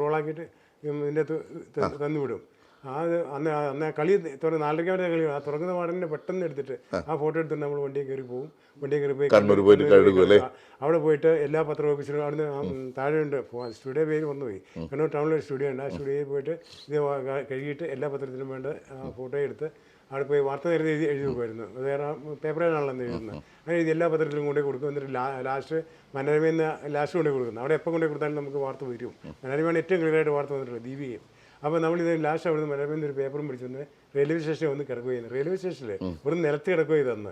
Speaker 2: റോളാക്കിയിട്ട് ഇതിന്റെ അകത്ത് തന്നുവിടും തന്നു വിടും ആ അന്ന് അന്ന് കളി തുറന്ന് നാലരയ്ക്ക് വരെ കളി ആ തുറക്കുന്ന പാടന്നെ പെട്ടെന്ന് എടുത്തിട്ട് ആ. ഫോട്ടോ എടുത്തിട്ട് നമ്മൾ വണ്ടിയിൽ കയറി പോകും വണ്ടിയിൽ കയറി പോയി അവിടെ പോയിട്ട് എല്ലാ പത്ര ഓഫീസിലും അവിടുന്ന് ആ, താഴെ ഉണ്ട്. സ്റ്റുഡിയോ പേര് വന്നുപോയി കണ്ണൂർ ടൗണിൽ ഒരു സ്റ്റുഡിയോ ഉണ്ട്. ആ സ്റ്റുഡിയോയിൽ പോയിട്ട് ഇത് കഴുകിയിട്ട് എല്ലാ പത്രത്തിലും വേണ്ട ഫോട്ടോ എടുത്ത് അവിടെ പോയി വാർത്ത നേരത്തെ എഴുതി എഴുതി പോകുമായിരുന്നു വേറെ പേപ്പറിലാണല്ലോ എഴുതുന്നത്. അങ്ങനെ ഇത് എല്ലാ പത്രത്തിലും കൊണ്ടേ കൊടുക്കും. എന്നിട്ട് ലാ- ലാസ്റ്റ് മനോരമയിൽ നിന്ന് ലാസ്റ്റ് കൊണ്ടേ കൊടുക്കുന്നത് അവിടെ എപ്പോൾ കൊണ്ടേ കൊടുത്താലും നമുക്ക് വാർത്ത വരും. മനോരമയാണ് ഏറ്റവും ക്ലിയറായിട്ട് വാർത്ത വന്നിട്ടുള്ളത്. ദീപികയും. അപ്പോൾ നമ്മളിത് ലാസ്റ്റ് അവിടെ നിന്ന് മനോരമയിൽ ഒരു പേപ്പറും പിടിച്ചുകൊണ്ട് റെയിൽവേ സ്റ്റേഷനിൽ വന്ന് കിടക്കുകയായിരുന്നു. റെയിൽവേ സ്റ്റേഷനിൽ ഒരു നിലത്ത് കിടക്കുക ഇതന്ന്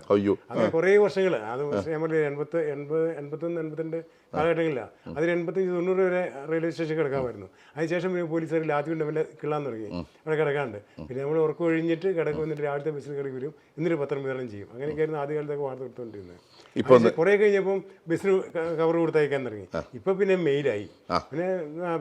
Speaker 2: അങ്ങനെ കുറേ വർഷങ്ങൾ അത് ഞാൻ പറഞ്ഞ എൺപത്തി എൺപത് എൺപത്തൊന്ന് എൺപത്തിരണ്ട് കാലഘട്ടങ്ങളിലാണ് അതിന് എൺപത്തഞ്ച് തൊണ്ണൂറ് വരെ റെയിൽവേ സ്റ്റേഷൻ കിടക്കാമായിരുന്നു. അതിനുശേഷം പിന്നെ പോലീസുകാർ ലാത്തി കൊണ്ട് വല്ല കിള്ളാൻ തുടങ്ങി. അവിടെ കിടക്കാണ്ട്. പിന്നെ നമ്മൾ ഉറക്കം ഒഴിഞ്ഞിട്ട് കിടക്കും എന്നിട്ട് രാവിലത്തെ ബസ്സിൽ കയറി വരും. എന്നിട്ട് പത്രം വിതരണം ചെയ്യും. അങ്ങനെയൊക്കെയായിരുന്നു ആദ്യകാലത്തൊക്കെ വാർത്ത കൊടുത്തുകൊണ്ടിരുന്നത്
Speaker 1: ഇപ്പൊ
Speaker 2: കുറെ കഴിഞ്ഞപ്പം ബസ്സിന് കവർ കൊടുത്തയക്കാൻ തുടങ്ങി ഇപ്പൊ പിന്നെ മെയിലായി. പിന്നെ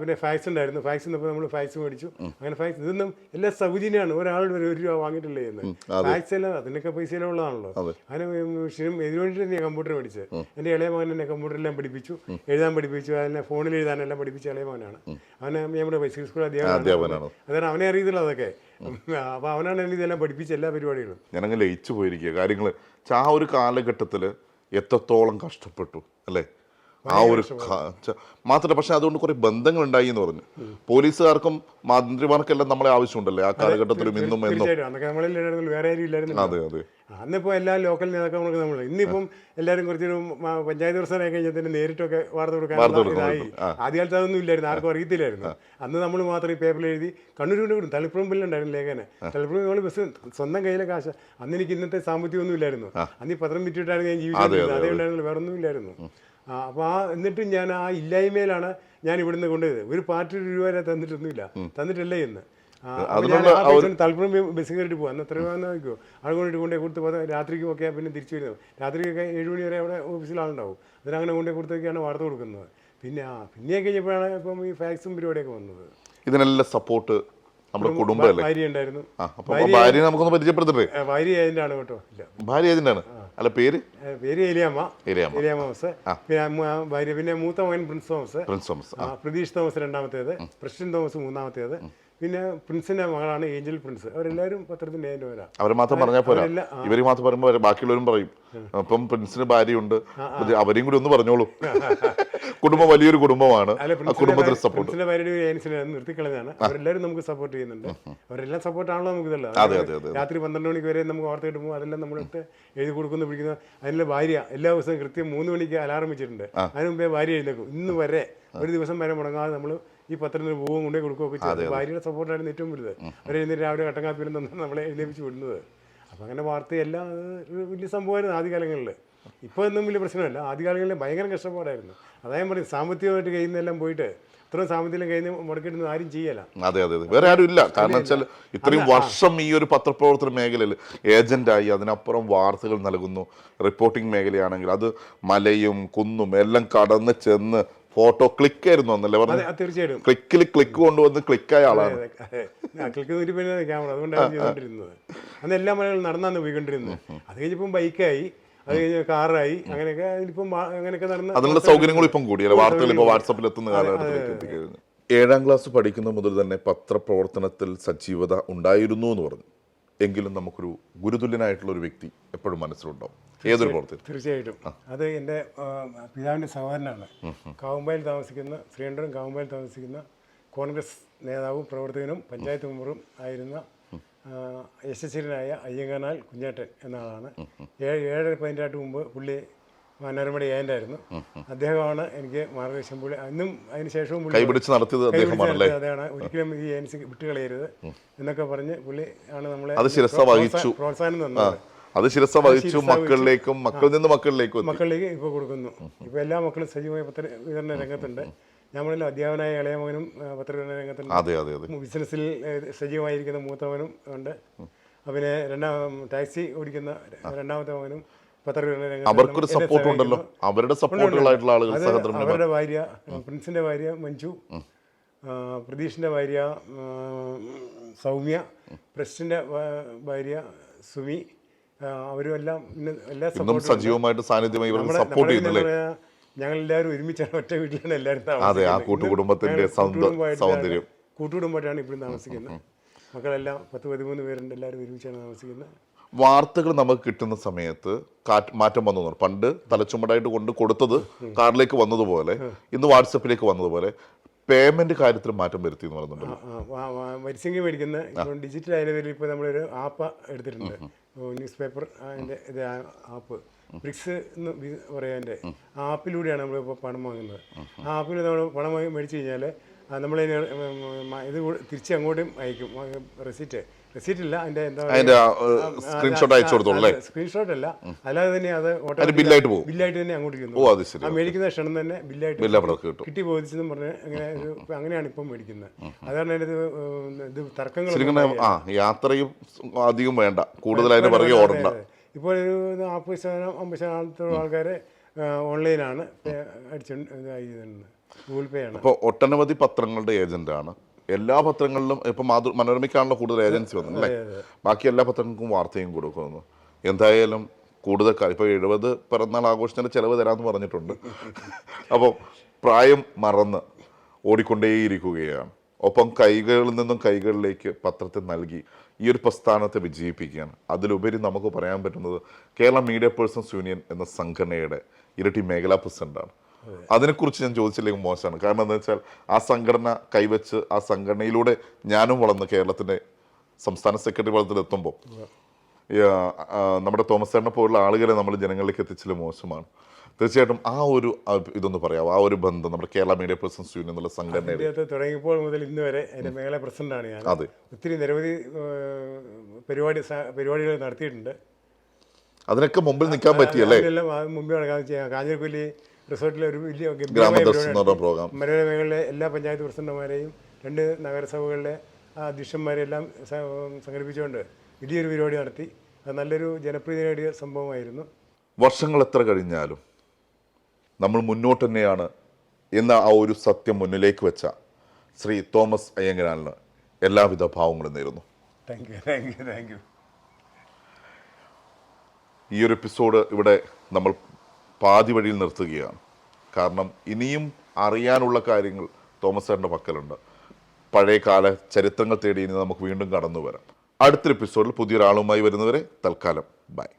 Speaker 2: പിന്നെ ഫാക്സ് ഉണ്ടായിരുന്നു. ഫാക്സ് നിന്നപ്പോൾ നമ്മൾ ഫാക്സ് മേടിച്ചു. അങ്ങനെ ഫാക്സ് ഇതൊന്നും എല്ലാ സൗജന്യമാണ്. ഒരാൾ ഒരു ഒരു രൂപ വാങ്ങിയിട്ടില്ലേ എന്ന് ഫാക്സ് എല്ലാം അതിനൊക്കെ പൈസ ഉള്ളതാണല്ലോ. അതിന് മെഷീനും ഇതിനു വേണ്ടിയിട്ട് ഞാൻ കമ്പ്യൂട്ടർ മേടിച്ചത്. എന്റെ ഇളയ മകൻ എന്നെ കമ്പ്യൂട്ടറെല്ലാം പഠിപ്പിച്ചു. എഴുതാൻ പഠിപ്പിച്ചു. അതിനെ ഫോണിൽ എഴുതാനെല്ലാം പഠിപ്പിച്ച ഇളയ മകനാണ്. അവനെ നമ്മുടെ ബൈസിക്കൽ സ്കൂൾ അധ്യാപകനാണ്. അതാണ് അവനെ അറിയത്തില്ല അതൊക്കെ. അപ്പോൾ അവനാണ് എന്നെ ഇതെല്ലാം പഠിപ്പിച്ച എല്ലാ പരിപാടികളും.
Speaker 1: ഞാനങ്ങ് ലയിച്ചു പോയിരിക്കുക കാര്യങ്ങൾ ആ ഒരു കാലഘട്ടത്തിൽ എത്രത്തോളം കഷ്ടപ്പെട്ടു അല്ലേ? ആ ഒരു മാത്രമല്ല പക്ഷെ അതുകൊണ്ട് കുറെ ബന്ധങ്ങൾ ഉണ്ടായി എന്ന് പറഞ്ഞു. പോലീസുകാർക്കും മന്ത്രിമാർക്കെല്ലാം നമ്മളെ ആവശ്യമുണ്ടല്ലേ? ആ കാലഘട്ടത്തിലും ഇന്നും എന്നും. അതെ അതെ.
Speaker 2: അന്നിപ്പോൾ എല്ലാ ലോക്കൽ നേതാക്കന്മാർക്ക് നമ്മൾ ഇന്നിപ്പം എല്ലാവരും കുറച്ചൊരു പഞ്ചായത്ത് പ്രസിഡന്റ് കഴിഞ്ഞാൽ തന്നെ നേരിട്ടൊക്കെ വാർത്ത കൊടുക്കാൻ ഇതായി. ആദ്യകാലത്ത് അതൊന്നും ഇല്ലായിരുന്നു ആർക്കും അറിയത്തില്ലായിരുന്നു. അന്ന് നമ്മൾ മാത്രം ഈ പേപ്പറിൽ എഴുതി കണ്ണൂരുകൊണ്ട് കൊണ്ട് വിടും തളിപ്പുറമ്പിലുണ്ടായിരുന്നു ലേഖന തളിപ്പുറം നമ്മൾ ബസ് സ്വന്തം കയ്യിലെ കാശ്. അന്ന് എനിക്ക് ഇന്നത്തെ സാമ്പത്തികമൊന്നും ഇല്ലായിരുന്നു. അന്ന് ഈ പത്രം വിറ്റിട്ടാണ് ഞാൻ ജീവിച്ചിരുന്നത് അതേ ഉണ്ടായിരുന്നില്ല വേറെ ഒന്നും ഇല്ലായിരുന്നു. അപ്പോൾ ആ എന്നിട്ടും ഞാൻ ആ ഇല്ലായ്മയിലാണ് ഞാൻ ഇവിടുന്ന് കൊണ്ടുപോയത്. ഒരു പാർട്ടി രൂപ വരെ തന്നിട്ടൊന്നുമില്ല. തന്നിട്ടില്ല എന്ന്. ആ, അപ്പോൾ ഞാൻ ആ പൈസ കൊണ്ട് തലപ്പുറം ബസ് കയറിയിട്ട് പോകും അന്ന് എത്ര നോക്കിയോ അത് കൊണ്ടേ കൊടുത്ത് പോകാൻ രാത്രിക്കും ഒക്കെ പിന്നെ തിരിച്ചു വരുന്നത്. രാത്രിയൊക്കെ ഏഴ് മണി വരെ അവിടെ ഓഫീസിൽ ആളുണ്ടാവും. അതിനങ്ങനെ കൊണ്ടേ കൊടുത്തൊക്കെയാണ് വാർത്ത കൊടുക്കുന്നത്. പിന്നെ പിന്നെ കഴിഞ്ഞപ്പോഴാണ് ഇപ്പം ഈ ഫാക്സും പരിപാടിയൊക്കെ വന്നത്.
Speaker 1: ഇതിനെല്ലാം സപ്പോർട്ട് നമ്മുടെ
Speaker 2: ഭാര്യ ഉണ്ടായിരുന്നു.
Speaker 1: ഭാര്യ നമുക്കൊന്ന്
Speaker 2: ഭാര്യ ആണ് കേട്ടോ. ഇല്ല.
Speaker 1: ഭാര്യ അല്ല പേര്?
Speaker 2: പേര് ഏലിയാമ്മ ഏലിയാമ്മ തോമസ്. പിന്നെ ഭാര്യ പിന്നെ മൂത്ത മകൻ പ്രിൻസ് തോമസ്.
Speaker 1: പ്രിൻസ് തോമസ്
Speaker 2: ആ, പ്രതീഷ് തോമസ് രണ്ടാമത്തേത്. ക്രിസ്ത്യൻ തോമസ് മൂന്നാമത്തേത്. പിന്നെ പ്രിൻസിന്റെ മകളാണ് ഏഞ്ചൽ പ്രിൻസ്. അവരെല്ലാവരും പത്രത്തിന്റെ
Speaker 1: അവർ മാത്രം പറഞ്ഞാൽ പോരാ. ഇവർ മാത്രം പറയുമ്പോൾ ബാക്കിയുള്ളവരും പറയും. അപ്പം പ്രിൻസിന് ഭാര്യയുണ്ട്. അവരെയും കൂടി ഒന്ന് പറഞ്ഞോളൂ. കുടുംബം വലിയൊരു കുടുംബമാണ്. കുടുംബത്തിന് സപ്പോർട്ട്
Speaker 2: പ്രിൻസിന്റെ ഭാര്യയുടെ ഒരു ഏജൻസിനെ നിർത്തിക്കളഞ്ഞാണ് അവരെല്ലാവരും നമുക്ക് സപ്പോർട്ട് ചെയ്യുന്നുണ്ട്. അവരെല്ലാം സപ്പോർട്ടാണല്ലോ നമുക്ക് ഇതല്ല. രാത്രി പന്ത്രണ്ട് മണിക്ക് വരെ നമുക്ക് വാർത്ത കിട്ടുമ്പോൾ അതെല്ലാം നമ്മളെടുത്ത് എഴുതി കൊടുക്കുന്നു പിടിക്കുന്ന. അതിന്റെ ഭാര്യ എല്ലാ ദിവസവും കൃത്യം മൂന്ന് മണിക്ക് അലാറം വെച്ചിട്ടുണ്ട്. അതിന് മുമ്പേ ഭാര്യ എഴുന്നേക്കും ഇന്ന് വരെ ഒരു ദിവസം വരെ മുടങ്ങാതെ നമ്മൾ ഈ പത്രത്തിന് പൂവും കൊണ്ടേ കൊടുക്കുകയൊക്കെ ചെയ്തു. ഭാര്യയുടെ സപ്പോർട്ടാണ് ഏറ്റവും വലുത് അവർ എഴുന്നേറ്റ് രാവിലെ കട്ടങ്കാപ്പിലും നിന്ന് നമ്മളെ എഴുന്നേപ്പിച്ച് വിടുന്നത്. അപ്പം അങ്ങനെ വാർത്തയെല്ലാം അത് ഒരു വലിയ സംഭവമായിരുന്നു ആദ്യകാലങ്ങളിൽ. ഇപ്പോൾ ഒന്നും വലിയ പ്രശ്നമല്ല. ആദ്യകാലങ്ങളിൽ ഭയങ്കര കഷ്ടപ്പാടായിരുന്നു. അതായത് പറയും സാമ്പത്തികമായിട്ട് കയ്യിൽ നിന്നെല്ലാം പോയിട്ട് ഇത്രയും സാമ്പത്തികം കയ്യിൽ നിന്ന് ആരും ചെയ്യല.
Speaker 1: അതെ അതെ അതെ. വേറെ ആരും ഇല്ല. കാരണം വെച്ചാൽ ഇത്രയും വർഷം ഈ ഒരു പത്രപ്രവർത്തന മേഖലയിൽ ഏജന്റായി അതിനപ്പുറം വാർത്തകൾ നൽകുന്നു. റിപ്പോർട്ടിംഗ് മേഖലയാണെങ്കിൽ അത് മലയും കുന്നും എല്ലാം കടന്ന് ചെന്ന് ഫോട്ടോ ക്ലിക്ക് ആയിരുന്നു അന്നല്ലേ പറഞ്ഞു
Speaker 2: തീർച്ചയായിട്ടും.
Speaker 1: ക്ലിക്കിൽ ക്ലിക്ക് കൊണ്ടുവന്ന് ക്ലിക്കായ ആളാണ്.
Speaker 2: ക്ലിക്ക് ക്യാമറ അതുകൊണ്ടാണ് ചെയ്തുകൊണ്ടിരുന്നത് അന്ന് എല്ലാ മലകളും നടന്നാണ് പോയിക്കൊണ്ടിരുന്നത്. അത് കഴിഞ്ഞപ്പം ബൈക്കായി അത് കഴിഞ്ഞ് കാറായി അങ്ങനെയൊക്കെ ഇപ്പം അങ്ങനെയൊക്കെ നടന്ന്
Speaker 1: അതിനുള്ള സൗകര്യങ്ങൾ ഇപ്പം കൂടിയല്ലേ വാർത്തകൾ ഇപ്പോൾ വാട്സപ്പിൽ എത്തുന്ന കാലഘട്ടത്തിലേക്ക് എത്തിക്കഴിഞ്ഞു. ഏഴാം ക്ലാസ് പഠിക്കുന്ന മുതൽ തന്നെ പത്രപ്രവർത്തനത്തിൽ സജീവത ഉണ്ടായിരുന്നു എന്ന് പറഞ്ഞു. എങ്കിലും നമുക്കൊരു ഗുരുതുല്യനായിട്ടുള്ള ഒരു വ്യക്തി എപ്പോഴും മനസ്സിലുണ്ടാവും ഏതൊരു പ്രവർത്തി
Speaker 2: തീർച്ചയായിട്ടും. അത് എന്റെ പിതാവിന്റെ സഹോദരനാണ്. കാവുമ്പായിൽ താമസിക്കുന്ന ശ്രീകണ്ഠനും കാവുമ്പായിൽ താമസിക്കുന്ന കോൺഗ്രസ് നേതാവും പ്രവർത്തകനും പഞ്ചായത്ത് മെമ്പറും ആയിരുന്ന യശസ്വരനായ അയ്യങ്കനാൽ കുഞ്ഞേട്ടൻ എന്ന ആളാണ്. ഏഴ് ഏഴര പതിനെട്ടാട്ട് മുമ്പ് പുള്ളി മനോരമയുടെ ഏജന്റായിരുന്നു അദ്ദേഹമാണ് എനിക്ക് മാർഗദർശനം പുള്ളി അന്നും അതിന് ശേഷവും
Speaker 1: കൈപിടിച്ച് നടത്തിയത് അദ്ദേഹമാണല്ലേ
Speaker 2: അതാണ്. ഒരിക്കലും ഈ ഏജൻസി വിട്ടുകളയരുത് എന്നൊക്കെ പറഞ്ഞ് പുള്ളി ആണ് നമ്മളെ. പ്രോത്സാഹനം തന്നത്.
Speaker 1: അത് ശിരസ വഹിച്ചു മക്കളിലേക്കും മക്കളിൽ നിന്ന് മക്കളിലേക്കും.
Speaker 2: മക്കളിലേക്ക് ഇപ്പോൾ കൊടുക്കുന്നു. ഇപ്പൊ എല്ലാ മക്കളും സജീവമായ പത്ര വിതരണ രംഗത്തുണ്ട്. നമ്മളിൽ അധ്യാപനായ ഇളയ മകനും പത്ര പത്രവിതരണ രംഗത്തുണ്ട്.
Speaker 1: അതെ അതെ അതെ.
Speaker 2: ബിസിനസ്സിൽ സജീവമായിരിക്കുന്ന മൂത്തവനും ഉണ്ട്. പിന്നെ രണ്ടാം ടാക്സി ഓടിക്കുന്ന രണ്ടാമത്തെ മകനും
Speaker 1: അവർക്കൊരു സപ്പോർട്ട് ഉണ്ടല്ലോ. അവരുടെ സപ്പോർട്ടുകളായിട്ടുള്ള ആളുകൾ
Speaker 2: അവരുടെ ഭാര്യ പ്രിൻസിന്റെ ഭാര്യ മഞ്ജു പ്രതീഷിന്റെ ഭാര്യ സൗമ്യ പ്രസിഡന്റെ ഭാര്യ സുമി അവരും എല്ലാം
Speaker 1: സജീവമായിട്ട് സാന്നിധ്യമായി ഇവർക്ക് സപ്പോർട്ട് ചെയ്യുന്നില്ലേ?
Speaker 2: ഞങ്ങൾ എല്ലാവരും ഒരുമിച്ചാണ് ഒറ്റ വീട്ടിലാണ് എല്ലാവരും
Speaker 1: അതെ ആ. കൂട്ടുകുടുംബത്തിന്റെ സൗന്ദര്യം.
Speaker 2: കൂട്ടുകുടുംബമായിട്ടാണ് ഇപ്പോഴും താമസിക്കുന്നത്. മക്കളെല്ലാം പത്ത് പതിമൂന്ന് പേരുണ്ട് എല്ലാവരും ഒരുമിച്ചാണ് താമസിക്കുന്നത്.
Speaker 1: വാർത്തകൾ നമുക്ക് കിട്ടുന്ന സമയത്ത് കാറ്റ് മാറ്റം വന്നു പണ്ട് തലച്ചുമടായിട്ട് കൊണ്ട് കൊടുത്തത് കാറിലേക്ക് വന്നതുപോലെ ഇന്ന് വാട്സപ്പിലേക്ക് വന്നതുപോലെ പേയ്മെന്റ് കാര്യത്തിൽ മാറ്റം വരുത്തി എന്ന് പറയുന്നുണ്ടല്ലോ.
Speaker 2: വാ- വരിസംഖ്യ മേടിക്കുന്ന ഇപ്പം ഡിജിറ്റൽ ആയതിൽ ഇപ്പോൾ നമ്മളൊരു ആപ്പ് എടുത്തിട്ടുണ്ട്. ന്യൂസ് പേപ്പർ അതിന്റെ ഇത് ആപ്പ് ബ്രിക്സ് എന്ന് പറയാന്റെ പറയാം നമ്മൾ ഇപ്പോൾ ആപ്പിലൂടെയാണ് പണം വാങ്ങുന്നത്. ആ ആപ്പിൽ നമ്മൾ പണം വാങ്ങി മേടിച്ച് കഴിഞ്ഞാൽ നമ്മൾ ഇത് തിരിച്ച് അങ്ങോട്ടും അയക്കും റെസിറ്റ് റെസിറ്റ് അതിന്റെ എന്താ
Speaker 1: അതിന്റെ സ്ക്രീൻഷോട്ട് അയച്ചു കൊടുത്തോളൂ അല്ലേ
Speaker 2: സ്ക്രീൻഷോട്ട് അല്ല. അല്ലാതെ തന്നെ അത്
Speaker 1: അതിന് ബില്ലായിട്ട് പോകും.
Speaker 2: ബില്ലായിട്ട് തന്നെ അങ്ങോട്ട്
Speaker 1: ഓ
Speaker 2: ചെന്നു
Speaker 1: അത് ശരി
Speaker 2: ആ മേടിക്കുന്ന ക്ഷണം തന്നെ ബില്ലായിട്ട്
Speaker 1: ബില്ല് അവിടെ കിട്ടും.
Speaker 2: കിട്ടി ബോധിച്ചെന്ന് പറഞ്ഞ് അങ്ങനെ ഒരു അങ്ങനെയാണ് ഇപ്പം മേടിക്കുന്നത്. അതാണ് അതിന്റെ ഇത് തർക്കങ്ങൾ
Speaker 1: ആ യാത്രയും അധികം വേണ്ട. കൂടുതൽ അതിന് പുറകെ ഓടണ്ട.
Speaker 2: ഇപ്പോൾ ഒരു നാൽപ്പത് ശതമാനം അമ്പത് ശതമാനത്തോളം ആൾക്കാർ ഓൺലൈനാണ് അടിച്ചു ഗൂഗിൾ പേ ആണ്.
Speaker 1: ഇപ്പോൾ ഒട്ടനവധി പത്രങ്ങളുടെ ഏജന്റാണ് എല്ലാ പത്രങ്ങളിലും ഇപ്പം മാതൃ മനോരമയ്ക്കാണല്ലോ കൂടുതൽ ഏജൻസി വന്നത് അല്ലേ? ബാക്കി എല്ലാ പത്രങ്ങൾക്കും വാർത്തയും കൊടുക്കുന്നു. എന്തായാലും കൂടുതൽ ഇപ്പോൾ എഴുപത് പിറന്നാൾ ആഘോഷത്തിന്റെ ചിലവ് തരാമെന്ന് പറഞ്ഞിട്ടുണ്ട്. അപ്പോൾ പ്രായം മറന്ന് ഓടിക്കൊണ്ടേയിരിക്കുകയാണ്. ഒപ്പം കൈകളിൽ നിന്നും കൈകളിലേക്ക് പത്രത്തെ നൽകി ഈ ഒരു പ്രസ്ഥാനത്തെ വിജയിപ്പിക്കുകയാണ്. അതിലുപരി നമുക്ക് പറയാൻ പറ്റുന്നത് കേരള മീഡിയ പേഴ്സൺസ് യൂണിയൻ എന്ന സംഘടനയുടെ ഇരട്ടി മേഖലാ പ്രസിഡന്റാണ്. അതിനെക്കുറിച്ച് ഞാൻ ചോദിച്ചില്ലെങ്കിൽ മോശമാണ്. കാരണം എന്താ വെച്ചാൽ ആ സംഘടന കൈവച്ച് ആ സംഘടനയിലൂടെ ഞാനും വളർന്ന് കേരളത്തിന്റെ സംസ്ഥാന സെക്രട്ടറി വളർത്തിലെത്തുമ്പോൾ നമ്മുടെ തോമസ് ചേട്ടനെ പോലുള്ള ആളുകളെ നമ്മൾ ജനങ്ങളിലേക്ക് എത്തിച്ചത് മോശമാണ്. തീർച്ചയായിട്ടും ആ ഒരു ഇതൊന്ന് പറയാം ആ ഒരു ബന്ധം നമ്മുടെ കേരള മീഡിയ പേഴ്സൺസ് യൂണിയൻ എന്നുള്ള സംഘടനയുടെ
Speaker 2: തുടങ്ങിയപ്പോൾ മുതൽ ഇന്ന് വരെ എന്റെ മേഖല പ്രസിഡന്റാണ് ഞാൻ.
Speaker 1: അതെ.
Speaker 2: ഒത്തിരി നിരവധി പരിപാടി പരിപാടികൾ നടത്തിയിട്ടുണ്ട്.
Speaker 1: അതിനൊക്കെ മുമ്പിൽ നിൽക്കാൻ പറ്റിയല്ലേ?
Speaker 2: മുമ്പിൽ കാഞ്ഞിരപ്പള്ളി റിസോർട്ടിലെ ഒരു വലിയ മേഖലയിലെ എല്ലാ പഞ്ചായത്ത് പ്രസിഡന്റുമാരെയും രണ്ട് നഗരസഭകളിലെ അധ്യക്ഷന്മാരെല്ലാം സംഘടിപ്പിച്ചുകൊണ്ട് വലിയൊരു പരിപാടി നടത്തി. അത് നല്ലൊരു ജനപ്രീതി നേടിയ സംഭവമായിരുന്നു.
Speaker 1: വർഷങ്ങൾ എത്ര കഴിഞ്ഞാലും നമ്മൾ മുന്നോട്ട് തന്നെയാണ് എന്ന ആ ഒരു സത്യം മുന്നിലേക്ക് വെച്ച ശ്രീ തോമസ് അയ്യങ്കനാലിന് എല്ലാവിധ ഭാവങ്ങളും നേരുന്നു.
Speaker 2: Thank you thank you thank you
Speaker 1: ഈ ഒരു എപ്പിസോഡ് ഇവിടെ നമ്മൾ പാതി വഴിയിൽ നിർത്തുകയാണ്. കാരണം ഇനിയും അറിയാനുള്ള കാര്യങ്ങൾ തോമസ് സാറിന്റെ പക്കലുണ്ട്. പഴയ കാല ചരിത്രങ്ങൾ തേടി ഇനി നമുക്ക് വീണ്ടും കടന്നു വരാം അടുത്തൊരു എപ്പിസോഡിൽ പുതിയൊരാളുമായി വരുന്നവരെ തൽക്കാലം ബൈ.